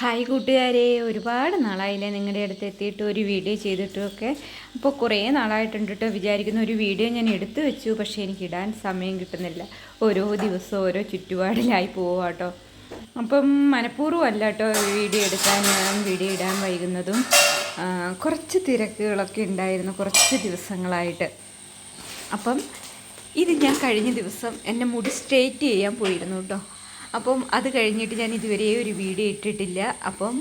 Hi കൂട്ടുകാരെ. ഒരുപാട് നാളായില്ലേ നിങ്ങളുടെ അടുത്ത് എത്തിയിട്ട് ഒരു വീഡിയോ ചെയ്തിട്ടുമൊക്കെ. അപ്പോൾ കുറേ നാളായിട്ടുണ്ട് കേട്ടോ വിചാരിക്കുന്ന ഒരു വീഡിയോ ഞാൻ എടുത്തു വെച്ചു. പക്ഷേ എനിക്ക് ഇടാൻ സമയം കിട്ടുന്നില്ല. ഓരോ ദിവസവും ഓരോ ചുറ്റുപാടിലായി പോവുക കേട്ടോ അപ്പം മനഃപൂർവം അല്ല കേട്ടോ വീഡിയോ എടുക്കാൻ വീഡിയോ ഇടാൻ വൈകുന്നതും. കുറച്ച് തിരക്കുകളൊക്കെ ഉണ്ടായിരുന്നു കുറച്ച് ദിവസങ്ങളായിട്ട്. അപ്പം ഇത് ഞാൻ കഴിഞ്ഞ ദിവസം എന്റെ മുടി സ്ട്രേറ്റ് ചെയ്യാൻ പോയിരുന്നു കേട്ടോ അപ്പം അത് കഴിഞ്ഞിട്ട് ഞാൻ ഇതുവരെ ഒരു വീഡിയോ ഇട്ടിട്ടില്ല. അപ്പം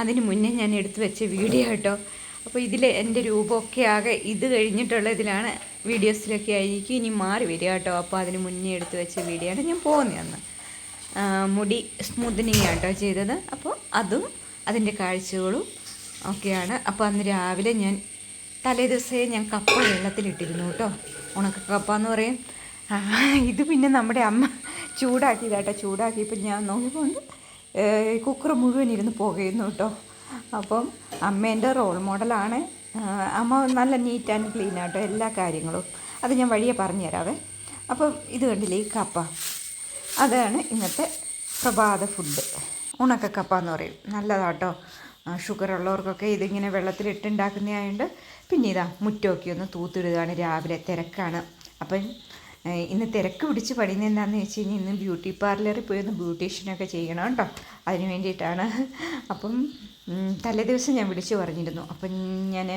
അതിന് മുന്നേ ഞാൻ എടുത്തു വെച്ച വീഡിയോ കേട്ടോ. അപ്പോൾ ഇതിൽ എന്റെ രൂപമൊക്കെ ആകെ ഇത് കഴിഞ്ഞിട്ടുള്ള ഇതിലാണ് വീഡിയോസിലൊക്കെ ആയിരിക്കും ഇനി മാറി വരിക കേട്ടോ. അപ്പോൾ അതിന് മുന്നേ എടുത്തു വെച്ച വീഡിയോ ആണ് ഞാൻ പോകുന്നത് അന്ന്. ആ, മുടി സ്മൂത്തനിങ് ആട്ടോ ചെയ്തത്. അപ്പോൾ അതും അതിന്റെ കാഴ്ചകളും ഒക്കെയാണ്. അപ്പോൾ അന്ന് രാവിലെ ഞാൻ തലേ ദിവസമേ ഞാൻ കപ്പ വെള്ളത്തിലിട്ടിരുന്നു കേട്ടോ. ഉണക്ക കപ്പ എന്ന് പറയും. ഇത് പിന്നെ നമ്മുടെ അമ്മ ചൂടാക്കിയതാട്ടോ ചൂടാക്കിയപ്പോൾ ഞാൻ നോക്കിക്കൊണ്ട് കുക്കർ മുഴുവൻ ഇരുന്ന് പുകയുന്നു കേട്ടോ. അപ്പം അമ്മേന്റെ റോൾ മോഡലാണ് അമ്മ നല്ല നീറ്റ് ആൻഡ് ക്ലീൻ ആട്ടോ എല്ലാ കാര്യങ്ങളും. അത് ഞാൻ വഴിയെ പറഞ്ഞു തരാവേ അപ്പം ഇത് കണ്ടില്ലേ ഈ കപ്പ. അതാണ് ഇന്നത്തെ പ്രഭാത ഫുഡ് ഉണക്ക കപ്പ എന്ന് പറയും. നല്ലതാട്ടോ. ഷുഗർ ഉള്ളവർക്കൊക്കെ ഇതിങ്ങനെ വെള്ളത്തിലിട്ടുണ്ടാക്കുന്നതായതുകൊണ്ട് പിന്നെ ഇതാ മുറ്റമൊക്കെ ഒന്ന് തൂത്തിടുകയാണ്. രാവിലെ തിരക്കാണ്. അപ്പം ഇന്ന് തിരക്ക് പിടിച്ച് പണിയുന്ന എന്താണെന്ന് വെച്ച് കഴിഞ്ഞാൽ ഇന്ന് ബ്യൂട്ടി പാർലറിൽ പോയി ഒന്ന് ബ്യൂട്ടീഷ്യനൊക്കെ ചെയ്യണം കേട്ടോ. അതിന് വേണ്ടിയിട്ടാണ്. അപ്പം തലേ തലേദിവസം ഞാൻ വിളിച്ചു പറഞ്ഞിരുന്നു. അപ്പം ഞാൻ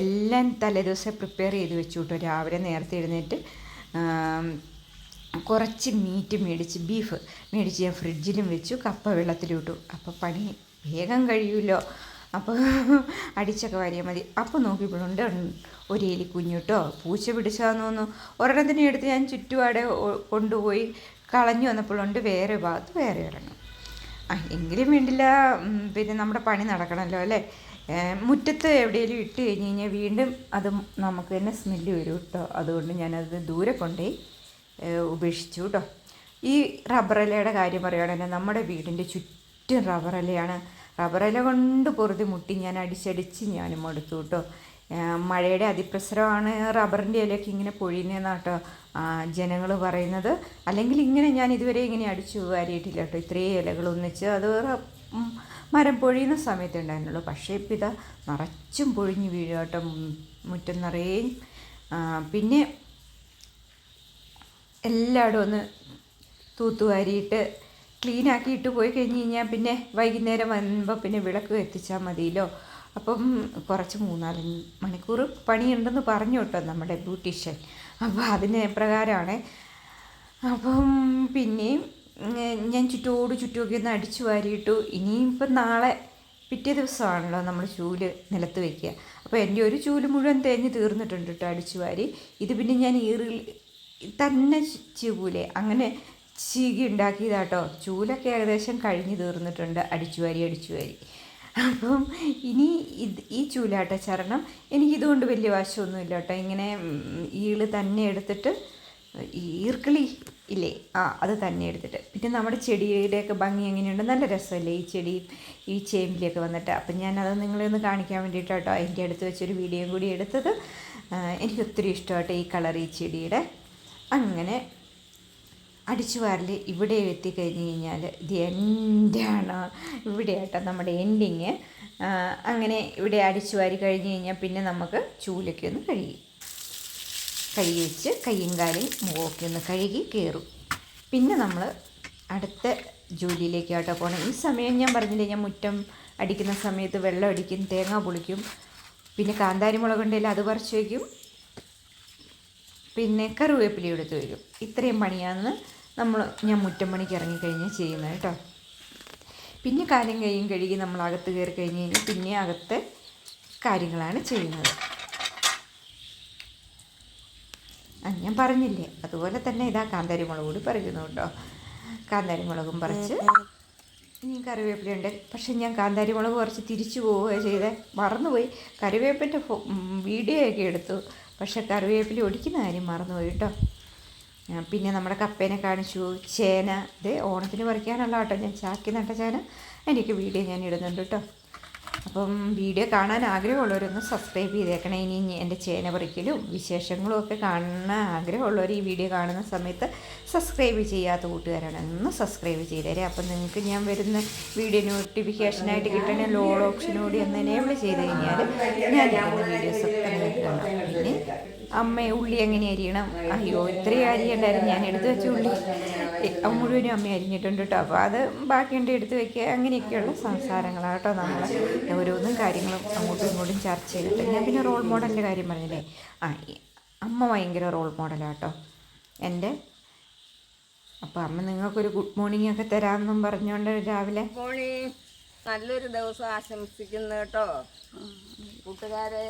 എല്ലാം തലേദിവസം പ്രിപ്പയർ ചെയ്ത് വെച്ചു കേട്ടോ. രാവിലെ നേരത്തെ എഴുന്നേറ്റ് കുറച്ച് മീറ്റ് മേടിച്ച് ബീഫ് മേടിച്ച് ഞാൻ ഫ്രിഡ്ജിലും വെച്ചു കപ്പ വെള്ളത്തിലിട്ടു അപ്പോൾ പണി വേഗം കഴിയുമല്ലോ അപ്പോൾ അടിച്ചൊക്കെ വാരിയാൽ മതി. അപ്പോൾ നോക്കിയപ്പോഴുണ്ട് ഒരു എലി കുഞ്ഞുട്ടോ പൂച്ച പിടിച്ചാന്ന് തോന്നുന്നു. ഒരെണ്ണത്തിനെ എടുത്ത് ഞാൻ ചുറ്റുപാടെ കൊണ്ടുപോയി കളഞ്ഞു വന്നപ്പോഴുണ്ട്. വേറെ ഭാഗത്ത് വേറെ ഒരെണ്ണം. ആ എങ്കിലും വേണ്ടില്ല. പിന്നെ നമ്മുടെ പണി നടക്കണമല്ലോ അല്ലേ? മുറ്റത്ത് എവിടെയെങ്കിലും ഇട്ട് കഴിഞ്ഞ് കഴിഞ്ഞാൽ വീണ്ടും അത് നമുക്ക് തന്നെ സ്മെല്ല് വരും കേട്ടോ അതുകൊണ്ട് ഞാനത് ദൂരെ കൊണ്ടുപോയി ഉപേക്ഷിച്ചു കേട്ടോ ഈ റബ്ബറലയുടെ കാര്യം പറയുകയാണെങ്കിൽ നമ്മുടെ വീടിന്റെ ചുറ്റും റബ്ബറിലയാണ് റബ്ബറില കൊണ്ട് പൊറുതി മുട്ടി ഞാൻ അടിച്ചടിച്ച് ഞാൻ മടുത്തു കേട്ടോ. മഴയുടെ അതിപ്രസരമാണ് റബ്ബറിന്റെ ഇലയൊക്കെ ഇങ്ങനെ പൊഴിയുന്നതെന്നാട്ടോ ജനങ്ങൾ പറയുന്നത്. അല്ലെങ്കിൽ ഇങ്ങനെ ഞാൻ ഇതുവരെ ഇങ്ങനെ അടിച്ചു വാരിയിട്ടില്ല കേട്ടോ. ഇത്രയും ഇലകൾ ഒന്നിച്ച് അത് മരം പൊഴിയുന്ന സമയത്ത് ഉണ്ടായിരുന്നുള്ളൂ. പക്ഷേ ഇപ്പം ഇതാ നിറച്ചും പൊഴിഞ്ഞ് വീഴുക കേട്ടോ മുറ്റം നിറയെ. പിന്നെ എല്ലായിടും ഒന്ന് തൂത്തുവാരിയിട്ട് ക്ലീൻ ആക്കിയിട്ട് പോയി കഴിഞ്ഞ് കഴിഞ്ഞാൽ പിന്നെ വൈകുന്നേരം വരുമ്പോൾ പിന്നെ വിളക്ക് എത്തിച്ചാൽ മതിയല്ലോ. അപ്പം കുറച്ച് മൂന്നാൽ മണിക്കൂർ പണിയുണ്ടെന്ന് പറഞ്ഞു കേട്ടോ നമ്മുടെ ബ്യൂട്ടീഷ്യൻ. അപ്പോൾ അതിന് പ്രകാരമാണ് അപ്പം പിന്നെയും ഞാൻ ചുറ്റോട് ചുറ്റുമൊക്കെ ഒന്ന് അടിച്ചു വാരിയിട്ടു. ഇനിയിപ്പം നാളെ പിറ്റേ ദിവസമാണല്ലോ നമ്മൾ ചൂൽ നിലത്ത് വയ്ക്കുക. അപ്പോൾ എന്റെ ഒരു ചൂൽ മുഴുവൻ തേഞ്ഞ് തീർന്നിട്ടുണ്ട് കേട്ടോ അടിച്ചു വാരി. ഇത് പിന്നെ ഞാൻ ഈറിൽ തന്നെ ചൂലേ അങ്ങനെ ചീകി ഉണ്ടാക്കിയതാട്ടോ. ചൂലൊക്കെ ഏകദേശം കഴിഞ്ഞ് തീർന്നിട്ടുണ്ട്. അടിച്ചു വാരി അടിച്ചു വാരി. അപ്പം ഇനി ഇത് ഈ ചൂലാട്ട ചരണം എനിക്കിതുകൊണ്ട് വലിയ വശമൊന്നുമില്ല കേട്ടോ ഇങ്ങനെ ഈൾ തന്നെ എടുത്തിട്ട് ഈർക്കിളി ഇല്ലേ? ആ അത് തന്നെ എടുത്തിട്ട്. പിന്നെ നമ്മുടെ ചെടിയുടെയൊക്കെ ഭംഗി എങ്ങനെയുണ്ട്? നല്ല രസമല്ലേ ഈ ചെടി ഈ ചേമ്പിലൊക്കെ വന്നിട്ട്. അപ്പം ഞാനത് നിങ്ങളെ ഒന്ന് കാണിക്കാൻ വേണ്ടിയിട്ടാട്ടോ എന്റെ അടുത്ത് വെച്ചൊരു വീഡിയോയും കൂടി എടുത്തത്. എനിക്കൊത്തിരി ഇഷ്ടമാട്ടോ ഈ കളർ ഈ ചെടിയുടെ. അങ്ങനെ അടിച്ചു വാരൽ ഇവിടെ എത്തിക്കഴിഞ്ഞ് കഴിഞ്ഞാൽ ഇത് എന്റെയാണ് ഇവിടെ ആട്ടോ നമ്മുടെ എൻഡിങ് അങ്ങനെ ഇവിടെ അടിച്ചു വാരി കഴിഞ്ഞ് കഴിഞ്ഞാൽ പിന്നെ നമുക്ക് ചൂലൊക്കെ ഒന്ന് കഴുകി. കഴുകി വെച്ച് കയ്യും കാലും മുഖമൊക്കെ ഒന്ന് കഴുകി കയറും പിന്നെ നമ്മൾ അടുത്ത ജോലിയിലേക്ക് ആട്ടോ പോകണം ഈ സമയം ഞാൻ പറഞ്ഞില്ലേ ഞാൻ മുറ്റം അടിക്കുന്ന സമയത്ത് വെള്ളം അടിക്കും തേങ്ങ പൊളിക്കും പിന്നെ കാന്താരി മുളകുണ്ടെങ്കിൽ അത് പറിച്ച് വയ്ക്കും പിന്നെ കറിവേപ്പില എടുത്ത് വരും ഇത്രയും പണിയാണ് നമ്മൾ ഞാൻ മുറ്റം പണിക്ക് ഇറങ്ങിക്കഴിഞ്ഞാൽ ചെയ്യുന്നത് കേട്ടോ. പിന്നെ കാര്യം കൈയും കഴുകി നമ്മൾ അകത്ത് കയറി കഴിഞ്ഞ് കഴിഞ്ഞാൽ പിന്നെ അകത്തെ കാര്യങ്ങളാണ് ചെയ്യുന്നത്. ആ ഞാൻ പറഞ്ഞില്ലേ അതുപോലെ തന്നെ ഇതാ കാന്താരി മുളക് കൂടി പറിക്കുന്നു കേട്ടോ. കാന്താരി മുളകും പറിച്ച് ഇനി കറിവേപ്പിലുണ്ട് പക്ഷേ ഞാൻ കാന്താരി മുളക് കുറച്ച് തിരിച്ചു പോവുകയാണ് ചെയ്തേ. മറന്നുപോയി. കറിവേപ്പിന്റെ വീഡിയോ ഒക്കെ എടുത്തു. പക്ഷേ കറിവേപ്പില ഒടിക്കുന്ന കാര്യം മറന്നുപോയി കേട്ടോ. പിന്നെ നമ്മുടെ കപ്പേനെ കാണിച്ചു. ചേന. ഇത് ഓണത്തിന് പറിക്കാനുള്ള കേട്ടോ ഞാൻ ചാക്കി നട്ട ചേന. എനിക്ക് വീഡിയോ ഞാൻ ഇടുന്നുണ്ട് കേട്ടോ. അപ്പം വീഡിയോ കാണാൻ ആഗ്രഹമുള്ളവരൊന്ന് സബ്സ്ക്രൈബ് ചെയ്തേക്കണേ. ഇനി എന്റെ ചേന പറിക്കലും വിശേഷങ്ങളും ഒക്കെ കാണാൻ ആഗ്രഹമുള്ളവർ ഈ വീഡിയോ കാണുന്ന സമയത്ത് സബ്സ്ക്രൈബ് ചെയ്യാത്ത കൂട്ടുകാരാണ്. ഒന്ന് സബ്സ്ക്രൈബ് ചെയ്തേരെ അപ്പം നിങ്ങൾക്ക് ഞാൻ വരുന്ന വീഡിയോ നോട്ടിഫിക്കേഷനായിട്ട് കിട്ടണ ലോൾ ഓപ്ഷനോട് ഒന്ന് എനേബിൾ ചെയ്ത് കഴിഞ്ഞാൽ ഞാൻ വീഡിയോ സബ്സ്ക്രൈബ് നിങ്ങൾക്ക് കാണാം. പിന്നെ അമ്മ ഉള്ളി എങ്ങനെ അരിയണം? അയ്യോ ഇത്രയും അരിയണ്ടായിരുന്നു ഞാൻ എടുത്തു വെച്ച ഉള്ളി. മുഴുവനും അമ്മ അരിഞ്ഞിട്ടുണ്ട് കേട്ടോ. അപ്പോൾ അത് ബാക്കിയുണ്ട് എടുത്ത് വെക്കുക. അങ്ങനെയൊക്കെയുള്ള സംസാരങ്ങളാണ് കേട്ടോ നമ്മൾ ഓരോന്നും കാര്യങ്ങളും അങ്ങോട്ടും ഇങ്ങോട്ടും ചർച്ച ചെയ്തിട്ട്. ഞാൻ പിന്നെ റോൾ മോഡലിന്റെ കാര്യം പറഞ്ഞില്ലേ? ആ അമ്മ ഭയങ്കര റോൾ മോഡലാണ് കേട്ടോ. എന്റെ? അപ്പോൾ അമ്മ നിങ്ങൾക്കൊരു ഗുഡ് മോർണിംഗ് ഒക്കെ തരാമെന്നും പറഞ്ഞുകൊണ്ട് രാവിലെ. മോണി നല്ലൊരു ദിവസം ആശംസിക്കുന്നു കേട്ടോ. കൂട്ടുകാരെ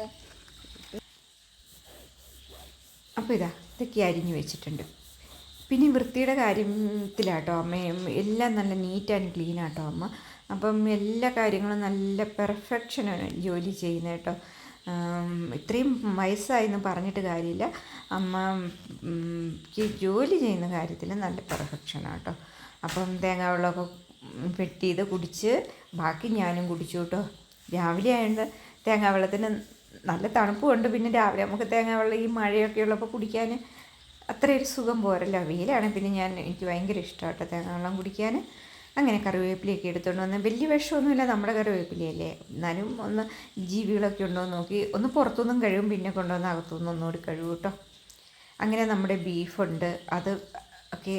അപ്പോൾ ഇതാ ഇതൊക്കെ അരിഞ്ഞു വെച്ചിട്ടുണ്ട്. പിന്നെ വൃത്തിയുടെ കാര്യത്തിലാട്ടോ അമ്മയും എല്ലാം നല്ല നീറ്റ് ആൻഡ് ക്ലീൻ ആട്ടോ അമ്മ. അപ്പം എല്ലാ കാര്യങ്ങളും നല്ല പെർഫെക്ഷനാണ് ജോലി ചെയ്യുന്നത് കേട്ടോ. ഇത്രയും വയസ്സായെന്ന് പറഞ്ഞിട്ട് കാര്യമില്ല. അമ്മ ഉം, ക്ക് ജോലി ചെയ്യുന്ന കാര്യത്തിൽ നല്ല പെർഫെക്ഷനാണ് കേട്ടോ അപ്പം തേങ്ങാ വെള്ളമൊക്കെ വെട്ടി ഇത് കുടിച്ച് ബാക്കി ഞാനും കുടിച്ചു കേട്ടോ. രാവിലെ ആയതുകൊണ്ട് തേങ്ങാ വെള്ളത്തിന് നല്ല തണുപ്പുമുണ്ട് പിന്നെ രാവിലെ നമുക്ക് തേങ്ങ വെള്ളം ഈ മഴയൊക്കെ ഉള്ളപ്പോൾ കുടിക്കാൻ അത്ര ഒരു സുഖം പോരല്ലോ. വെയിലാണ്. പിന്നെ ഞാൻ എനിക്ക് ഭയങ്കര ഇഷ്ടമാട്ടോ തേങ്ങ വെള്ളം കുടിക്കാൻ. അങ്ങനെ കറിവേപ്പിലയൊക്കെ എടുത്തുകൊണ്ട് വന്ന് വലിയ വിഷമൊന്നുമില്ല. നമ്മുടെ കറിവേപ്പിലയല്ലേ? എന്നാലും ഒന്ന് ജീവികളൊക്കെ ഉണ്ടോ എന്ന് നോക്കി ഒന്ന് പുറത്തുനിന്നും കഴിവും പിന്നെ കൊണ്ടുവന്ന് അകത്തുനിന്ന് ഒന്നുകൂടി കഴിവും കേട്ടോ. അങ്ങനെ നമ്മുടെ ബീഫുണ്ട്. അത് ഒക്കെ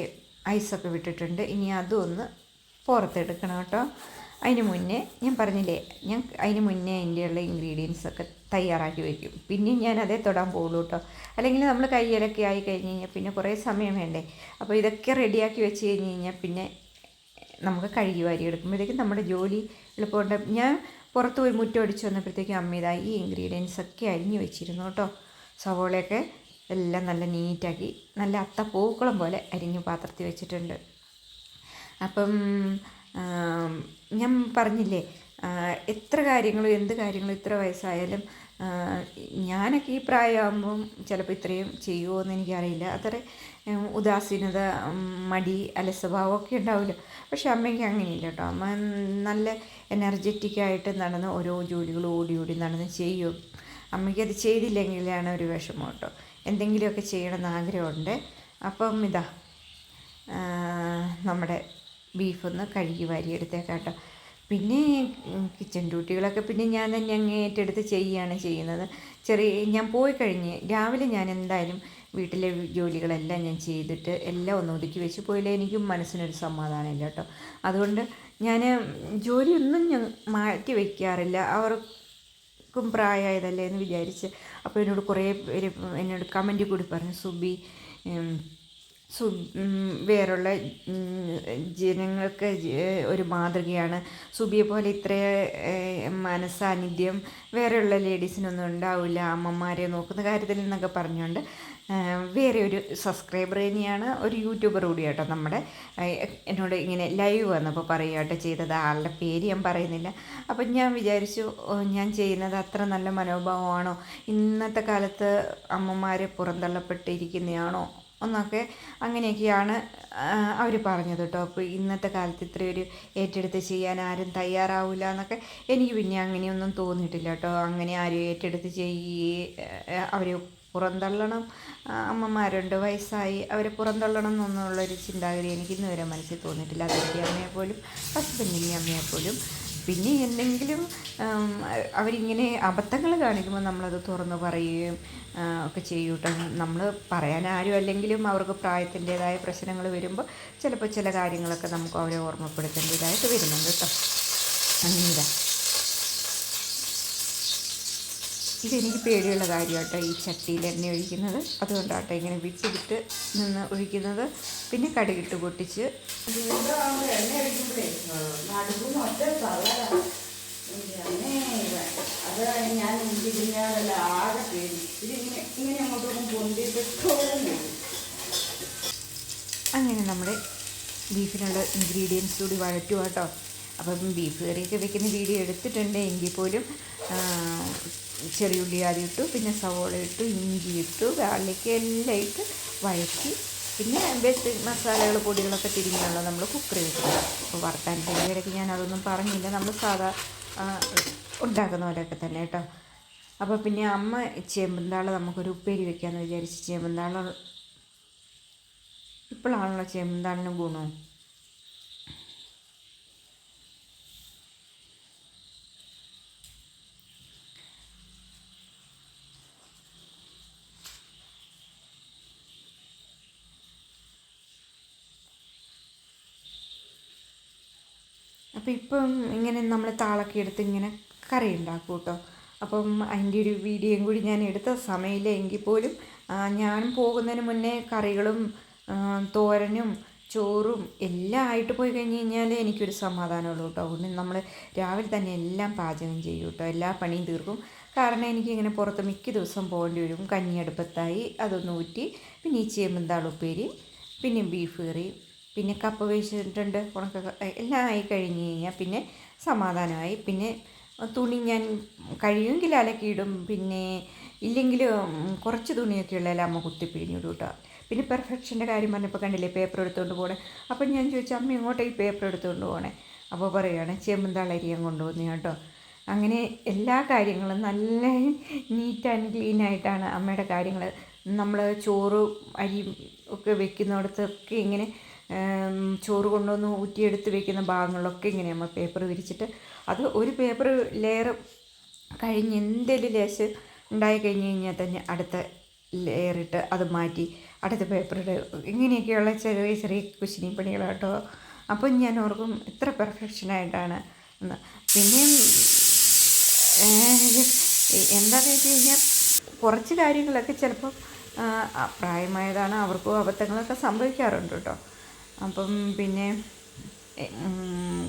ഐസൊക്കെ വിട്ടിട്ടുണ്ട്. ഇനി അതും ഒന്ന് പുറത്തെടുക്കണം കേട്ടോ. അതിന് മുന്നേ ഞാൻ പറഞ്ഞില്ലേ ഞാൻ അതിന് മുന്നേ അതിന്റെയുള്ള ഇൻഗ്രീഡിയൻസ് ഒക്കെ തയ്യാറാക്കി വയ്ക്കും പിന്നെ ഞാൻ അതേ തൊടാൻ പോകുള്ളൂ കേട്ടോ അല്ലെങ്കിൽ നമ്മൾ കയ്യിലൊക്കെ ആയി കഴിഞ്ഞ് കഴിഞ്ഞാൽ പിന്നെ കുറേ സമയം വേണ്ടേ. അപ്പോൾ ഇതൊക്കെ റെഡിയാക്കി വെച്ച് കഴിഞ്ഞ് കഴിഞ്ഞാൽ പിന്നെ നമുക്ക് കഴുകി വാരി എടുക്കുമ്പോഴത്തേക്കും നമ്മുടെ ജോലി എളുപ്പമുണ്ട്. ഞാൻ പുറത്ത് പോയി മുറ്റം അടിച്ച് വന്നപ്പോഴത്തേക്കും അമ്മ ഇതായി ഈ ഇൻഗ്രീഡിയൻസ് ഒക്കെ അരിഞ്ഞു വെച്ചിരുന്നു കേട്ടോ സവോളയൊക്കെ എല്ലാം നല്ല നീറ്റാക്കി നല്ല അത്ത പൂക്കളം പോലെ അരിഞ്ഞു പാത്രത്തിൽ വെച്ചിട്ടുണ്ട്. അപ്പം ഞാൻ പറഞ്ഞില്ലേ എത്ര കാര്യങ്ങളും എന്ത് കാര്യങ്ങളും ഇത്ര വയസ്സായാലും ഞാനൊക്കെ ഈ പ്രായമാകുമ്പം ചിലപ്പോൾ ഇത്രയും ചെയ്യുമോ എന്ന് എനിക്കറിയില്ല. അത്ര ഉദാസീനത മടി അലസ്വഭാവമൊക്കെ ഉണ്ടാവില്ല പക്ഷെ അമ്മയ്ക്ക് അങ്ങനെയില്ല കേട്ടോ. അമ്മ നല്ല എനർജറ്റിക്കായിട്ട് നടന്ന് ഓരോ ജോലികളും ഓടി ഓടി നടന്ന് ചെയ്യും. അമ്മയ്ക്ക് അത് ചെയ്തില്ലെങ്കിലാണ് ഒരു വിഷമം കേട്ടോ. എന്തെങ്കിലുമൊക്കെ ചെയ്യണമെന്ന് ആഗ്രഹമുണ്ട്. അപ്പം ഇതാ നമ്മുടെ ബീഫൊന്ന് കഴുകി വാരിയെടുത്തേക്കാം കേട്ടോ പിന്നെ കിച്ചൺ ഡ്യൂട്ടികളൊക്കെ പിന്നെ ഞാൻ തന്നെ അങ്ങ് ഏറ്റെടുത്ത് ചെയ്യുകയാണ് ചെയ്യുന്നത്. ചെറിയ ഞാൻ പോയി കഴിഞ്ഞ് രാവിലെ ഞാൻ എന്തായാലും വീട്ടിലെ ജോലികളെല്ലാം ഞാൻ ചെയ്തിട്ട് എല്ലാം ഒന്ന് ഒതുക്കി വെച്ച് പോയില്ലേ എനിക്കും മനസ്സിനൊരു സമാധാനമില്ല കേട്ടോ അതുകൊണ്ട് ഞാൻ ജോലിയൊന്നും ഞാൻ മാറ്റി വയ്ക്കാറില്ല അവർക്കും പ്രായമായതല്ലേ എന്ന് വിചാരിച്ച് അപ്പോൾ എന്നോട് കുറേ പേര് എന്നോട് കമന്റ് കൂടി പറഞ്ഞു സുബി സു വേറുള്ള ജനങ്ങൾക്ക് ഒരു മാതൃകയാണ്. സുബിയെ പോലെ ഇത്ര മനസാന്നിധ്യം വേറെയുള്ള ലേഡീസിനൊന്നും ഉണ്ടാവില്ല അമ്മമാരെ നോക്കുന്ന കാര്യത്തിൽ എന്നൊക്കെ പറഞ്ഞുകൊണ്ട് വേറെ ഒരു സബ്സ്ക്രൈബർ തന്നെയാണ് ഒരു യൂട്യൂബർ കൂടി കേട്ടോ നമ്മുടെ എന്നോട് ഇങ്ങനെ ലൈവ് വന്നപ്പോൾ പറയുക കേട്ടോ ചെയ്തത് ആളുടെ പേര് ഞാൻ പറയുന്നില്ല. അപ്പം ഞാൻ വിചാരിച്ചു ഞാൻ ചെയ്യുന്നത് അത്ര നല്ല മനോഭാവമാണോ? ഇന്നത്തെ കാലത്ത് അമ്മമാരെ പുറന്തള്ളപ്പെട്ടിരിക്കുന്നതാണോ എന്നൊക്കെ അങ്ങനെയൊക്കെയാണ് അവർ പറഞ്ഞത് കേട്ടോ. അപ്പോൾ ഇന്നത്തെ കാലത്ത് ഇത്രയൊരു ഏറ്റെടുത്ത് ചെയ്യാൻ ആരും തയ്യാറാവില്ല എന്നൊക്കെ എനിക്ക് പിന്നെ അങ്ങനെയൊന്നും തോന്നിയിട്ടില്ല കേട്ടോ. അങ്ങനെ ആരും ഏറ്റെടുത്ത് ചെയ്യേ അവർ പുറന്തള്ളണം. അമ്മമാരുണ്ട് വയസ്സായി അവരെ പുറന്തള്ളണം എന്നൊന്നുള്ളൊരു ചിന്താഗതി എനിക്ക് ഇന്നുവരെ മനസ്സിൽ തോന്നിയിട്ടില്ല. അതെന്റെ അമ്മയെപ്പോലും ഹസ്ബൻഡിന്റെ അമ്മയെ പോലും പിന്നെ എന്തെങ്കിലും അവരിങ്ങനെ അബദ്ധങ്ങൾ കാണിക്കുമ്പോൾ നമ്മളത് തുറന്ന് പറയുകയും ഒക്കെ ചെയ്യും കേട്ടോ നമ്മൾ പറയാൻ ആരും അല്ലെങ്കിലും അവർക്ക് പ്രായത്തിന്റേതായ പ്രശ്നങ്ങൾ വരുമ്പോൾ ചിലപ്പോൾ ചില കാര്യങ്ങളൊക്കെ നമുക്ക് അവരെ ഓർമ്മപ്പെടുത്തേണ്ടതായിട്ട് വരുന്നുണ്ട് കേട്ടോ. അങ്ങനെ ഇതാ ഇതെനിക്ക് പേടിയുള്ള കാര്യമാട്ടോ ഈ ചട്ടിയിൽ എണ്ണ ഒഴിക്കുന്നത്. അതുകൊണ്ടാട്ടോ ഇങ്ങനെ വിട്ട് വിട്ട് നിന്ന് ഒഴിക്കുന്നത്. പിന്നെ കടുകിട്ട് പൊട്ടിച്ച്. ഞാൻ ഇങ്ങനെ അങ്ങനെ നമ്മുടെ ബീഫിനുള്ള ഇൻഗ്രീഡിയൻസ് കൂടി വഴറ്റുക കേട്ടോ അപ്പം ബീഫ് കറിയൊക്കെ വെക്കുന്ന വീഡിയോ എടുത്തിട്ടുണ്ട് എങ്കിൽ പോലും ചെറിയുള്ളി ആദ്യം ഇട്ടു പിന്നെ സവോള ഇട്ടു ഇഞ്ചി ഇട്ടു ഗാർലിക്ക് എല്ലാം ഇട്ട് വഴറ്റി. പിന്നെ വെച്ച് മസാലകൾ പൊടികളൊക്കെ തിരിഞ്ഞുള്ള നമ്മൾ കുക്കറി വെക്കുക അപ്പോൾ വറുത്താൻ ഇടയ്ക്ക് ഞാൻ അതൊന്നും പറഞ്ഞില്ല. നമ്മൾ സാധാ ഉണ്ടാക്കുന്ന പോലെയൊക്കെ തന്നെ കേട്ടോ. അപ്പോൾ പിന്നെ അമ്മ ചേമ്പന്താൾ നമുക്കൊരു ഉപ്പേരി വെക്കാമെന്ന് വിചാരിച്ച് ചേമ്പന്താൾ ഇപ്പോഴാണല്ലോ ചേമ്പന്താളിന് ഗുണവും അപ്പോൾ ഇപ്പം ഇങ്ങനെ നമ്മൾ താളൊക്കെ എടുത്ത് ഇങ്ങനെ കറി ഉണ്ടാക്കും കേട്ടോ. അപ്പം അതിന്റെ ഒരു വീഡിയോയും കൂടി ഞാൻ എടുത്ത സമയമില്ല എങ്കിൽ പോലും ഞാൻ പോകുന്നതിന് മുന്നേ കറികളും തോരനും ചോറും എല്ലാം ആയിട്ട് പോയി കഴിഞ്ഞ് കഴിഞ്ഞാൽ എനിക്കൊരു സമാധാനമുള്ളൂ കേട്ടോ. അതുകൊണ്ട് നമ്മൾ രാവിലെ തന്നെ എല്ലാം പാചകം ചെയ്യും കേട്ടോ. എല്ലാ പണിയും തീർക്കും. കാരണം എനിക്കിങ്ങനെ പുറത്ത് മിക്ക ദിവസം പോകേണ്ടി വരും. കഞ്ഞി അടുപ്പത്തായി അതൊന്ന് ഊറ്റി പിന്നെ ഈ ചേമ്പന്താളുപ്പേരി പിന്നെ ബീഫ് കറി പിന്നെ കപ്പ് വെച്ചിട്ടുണ്ട് ഉണക്ക എല്ലാം ആയി കഴിഞ്ഞ് കഴിഞ്ഞാൽ പിന്നെ സമാധാനമായി. പിന്നെ തുണി ഞാൻ കഴിയുമെങ്കിൽ അലക്കിയിടും പിന്നെ ഇല്ലെങ്കിൽ കുറച്ച് തുണിയൊക്കെ ഉള്ളതിൽ അമ്മ കുത്തിപ്പിഴിഞ്ഞിടും കേട്ടോ പിന്നെ പെർഫെക്ഷന്റെ കാര്യം പറഞ്ഞപ്പോൾ കണ്ടില്ലേ പേപ്പർ എടുത്തുകൊണ്ട് പോകണേ അപ്പം ഞാൻ ചോദിച്ചു അമ്മ ഇങ്ങോട്ടേ ഈ പേപ്പർ എടുത്തുകൊണ്ട് പോകണേ അപ്പോൾ പറയുകയാണ് ചെമ്പന്താളരിയാൻ കൊണ്ടുവന്നു കേട്ടോ അങ്ങനെ എല്ലാ കാര്യങ്ങളും നല്ല നീറ്റ് ആൻഡ് ക്ലീൻ ആയിട്ടാണ് അമ്മയുടെ കാര്യങ്ങൾ നമ്മൾ ചോറ് അരി ഒക്കെ വെക്കുന്നിടത്തൊക്കെ ഇങ്ങനെ ചോറ് കൊണ്ടുവന്ന് ഊറ്റിയെടുത്ത് വെക്കുന്ന ഭാഗങ്ങളിലൊക്കെ ഇങ്ങനെ നമ്മൾ പേപ്പർ വിരിച്ചിട്ട് അത് ഒരു പേപ്പർ ലെയർ കഴിഞ്ഞ് എന്തെങ്കിലും ലേശം ഉണ്ടായി കഴിഞ്ഞ് കഴിഞ്ഞാൽ തന്നെ അടുത്ത ലെയർ ഇട്ട് അത് മാറ്റി അടുത്ത പേപ്പർ ഇങ്ങനെയൊക്കെയുള്ള ചെറിയ ചെറിയ കുശിനി പണികളാട്ടോ. അപ്പം ഞാൻ ഓർക്കും ഇത്ര പെർഫെക്ഷനായിട്ടാണ് എന്ന്. പിന്നെയും എന്താണെന്ന് വെച്ച് കഴിഞ്ഞാൽ കുറച്ച് കാര്യങ്ങളൊക്കെ ചിലപ്പം പ്രായമായതാണ് അവർക്കും അബദ്ധങ്ങളൊക്കെ സംഭവിക്കാറുണ്ട് കേട്ടോ. അപ്പം പിന്നെ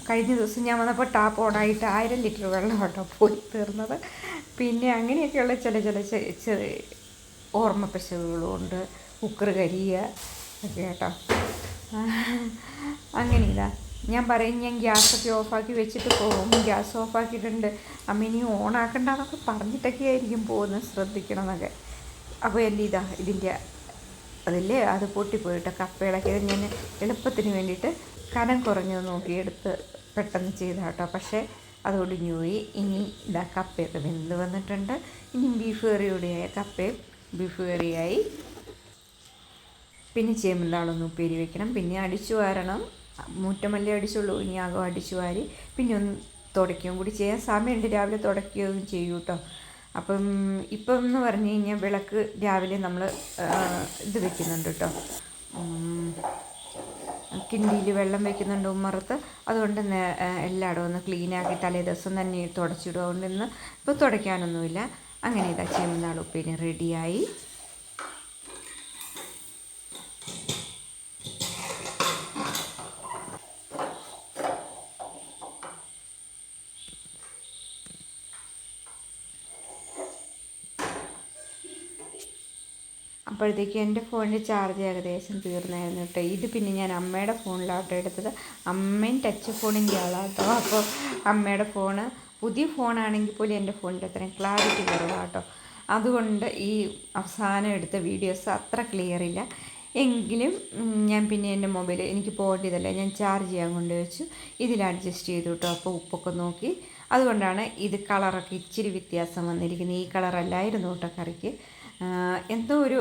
കഴിഞ്ഞ ദിവസം ഞാൻ വന്നപ്പോൾ ടാപ്പ് ഓണായിട്ട് ആയിരം ലിറ്റർ വെള്ളം കേട്ടോ പോയി തീർന്നത്. പിന്നെ അങ്ങനെയൊക്കെയുള്ള ചില ചില ചെറിയ ഓർമ്മ പശുകളുണ്ട് കുക്കർ കരിയ ഒക്കെ കേട്ടോ. അങ്ങനെയില്ല ഞാൻ പറയും ഞാൻ ഗ്യാസൊക്കെ ഓഫാക്കി വെച്ചിട്ട് പോകും. ഗ്യാസ് ഓഫാക്കിയിട്ടുണ്ട്. അമ്മ ഇനി ഓണാക്കണ്ടെന്നൊക്കെ പറഞ്ഞിട്ടൊക്കെ ആയിരിക്കും പോകുന്നത്. ശ്രദ്ധിക്കണം എന്നൊക്കെ അപ്പോൾ എന്റെ ഇതാ ഇതിന്റെ അതില്ലേ? അത് പൊട്ടിപ്പോയിട്ട് കപ്പയിളക്കി. ഞാൻ എളുപ്പത്തിന് വേണ്ടിയിട്ട് കനം കുറഞ്ഞത് നോക്കിയെടുത്ത് പെട്ടെന്ന് ചെയ്ത കേട്ടോ പക്ഷേ അത് ഒടിഞ്ഞു പോയി ഇനി ഇതാ കപ്പയൊക്കെ വെന്ത് വന്നിട്ടുണ്ട്. ഇനി ബീഫ് കറിയോടെയായ കപ്പയും ബീഫ് കറിയായി പിന്നെ ചേമ്പന്താളൊന്ന് ഉപ്പേരി വെക്കണം. പിന്നെ അടിച്ചു വാരണം. മുറ്റമല്ലേ അടിച്ചുള്ളൂ. ഇനി ആകെ അടിച്ചു വാരി. പിന്നെ ഒന്ന് തുടയ്ക്കുകയും കൂടി ചെയ്യാൻ സമയമുണ്ട്. രാവിലെ തുടയ്ക്കുകയും ചെയ്യൂട്ടോ. അപ്പം ഇപ്പം എന്ന് പറഞ്ഞു കഴിഞ്ഞാൽ വിളക്ക് രാവിലെ നമ്മൾ ഇത് വെക്കുന്നുണ്ട് കേട്ടോ കിണ്ടിയിൽ വെള്ളം വെക്കുന്നുണ്ട് ഉമ്മറത്ത്. അതുകൊണ്ട് എല്ലായിടവും ഒന്ന് ക്ലീനാക്കി തലേ ദിവസം തന്നെ തുടച്ചിടും. അതുകൊണ്ട് ഇന്ന് ഇപ്പോൾ തുടയ്ക്കാനൊന്നുമില്ല. അങ്ങനെ ഇതാ ചേമ്പന്താൾ ഉപ്പേരി റെഡിയായി അപ്പോഴത്തേക്ക് എന്റെ ഫോണിന്റെ ചാർജ് ഏകദേശം തീർന്നായിരുന്നു കേട്ടോ. ഇത് പിന്നെ ഞാൻ അമ്മയുടെ ഫോണിലാട്ടോ എടുത്തത്. അമ്മയും ടച്ച് ഫോണിന്റെ ആളാട്ടോ. അപ്പോൾ അമ്മയുടെ ഫോണ് പുതിയ ഫോണാണെങ്കിൽ പോലും എന്റെ ഫോണിൽ അത്രയും ക്ലാരിറ്റി കുറവാട്ടോ. അതുകൊണ്ട് ഈ അവസാനം എടുത്ത വീഡിയോസ് അത്ര ക്ലിയർ ഇല്ല. എങ്കിലും ഞാൻ പിന്നെ എന്റെ മൊബൈൽ എനിക്ക് പോകേണ്ടതല്ല ഞാൻ ചാർജ് ചെയ്യാൻ കൊണ്ടുവച്ചു ഇതിൽ അഡ്ജസ്റ്റ് ചെയ്തു കേട്ടോ. അപ്പോൾ ഉപ്പൊക്കെ നോക്കി. അതുകൊണ്ടാണ് ഇത് കളറൊക്കെ ഇച്ചിരി വ്യത്യാസം വന്നിരിക്കുന്നത്. ഈ കളറല്ലായിരുന്നു കേട്ടോ കറിക്ക്. എന്തോ ഒരു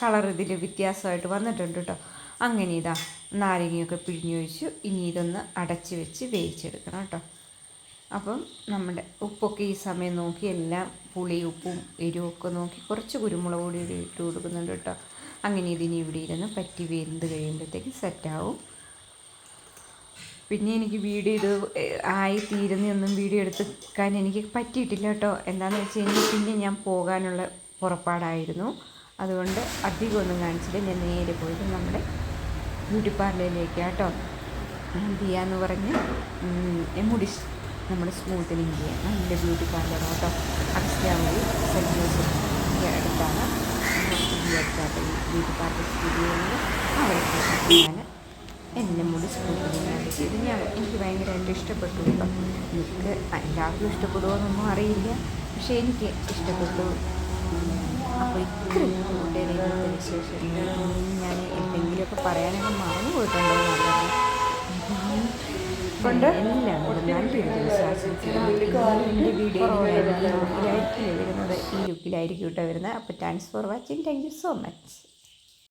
കളർ ഇതിൽ വ്യത്യാസമായിട്ട് വന്നിട്ടുണ്ട് കേട്ടോ അങ്ങനെ ഇതാ നാരങ്ങയൊക്കെ പിഴിഞ്ഞൊഴിച്ചു. ഇനി ഇതൊന്ന് അടച്ച് വെച്ച് വേവിച്ചെടുക്കണം കേട്ടോ അപ്പം നമ്മുടെ ഉപ്പൊക്കെ ഈ സമയം നോക്കി എല്ലാം പുളി ഉപ്പും എരിവും ഒക്കെ നോക്കി കുറച്ച് കുരുമുളക് പൊടി ഇട്ട് കൊടുക്കുന്നുണ്ട് കേട്ടോ അങ്ങനെ ഇതിനി ഇവിടെ ഇരുന്ന് പറ്റി വെന്ത് കഴിയുമ്പോഴത്തേക്ക് സെറ്റാവും പിന്നെ എനിക്ക് വീഡിയോ ഇത് ആയി തീരുന്നൊന്നും വീഡിയോ എടുത്ത് എനിക്ക് പറ്റിയിട്ടില്ല കേട്ടോ എന്താണെന്ന് വെച്ച് കഴിഞ്ഞാൽ പിന്നെ ഞാൻ പോകാനുള്ള പുറപ്പാടായിരുന്നു. അതുകൊണ്ട് അധികമൊന്നും കാണിച്ചില്ല. ഞാൻ നേരെ പോയത് നമ്മുടെ ബ്യൂട്ടി പാർലറിലേക്ക് കേട്ടോ ദിയ എന്ന് പറഞ്ഞ് മുടി നമ്മുടെ സ്മൂത്തനിങ് ചെയ്യാൻ നല്ല ബ്യൂട്ടി പാർലർ കേട്ടോ അഗസ്ത്യാമതി സെന്റ് ജോസഫിന്റെ അടുത്താണ് ബ്യൂട്ടി പാർലർ സ്റ്റുഡിയോയിൽ അവിടെ ഞാൻ എന്റെ മുടി സ്കൂളിൽ ചെയ്ത് ഞാൻ എനിക്ക് ഭയങ്കരമായിട്ട് ഇഷ്ടപ്പെട്ടു കേട്ടോ. എനിക്ക് എല്ലാവർക്കും ഇഷ്ടപ്പെടുമോ എന്നൊന്നും അറിയില്ല. പക്ഷേ എനിക്ക് ഇഷ്ടപ്പെട്ടു. അപ്പോൾ ഇത്രയും കൂട്ടുകാരെ ഇന്നത്തെ വിശേഷങ്ങൾ ഞാൻ എന്തെങ്കിലുമൊക്കെ പറയാനൊക്കെ മറന്നു പോയിട്ടുണ്ടോ കൊണ്ട് എല്ലാവരും നല്ലൊരു ദിവസം ആശംസിക്കുന്നു എന്റെ വീഡിയോ വരുന്നത് ഈ ലുക്കിലായിരിക്കും കേട്ടോ വരുന്നത്. അപ്പോൾ thanks for watching thank you so much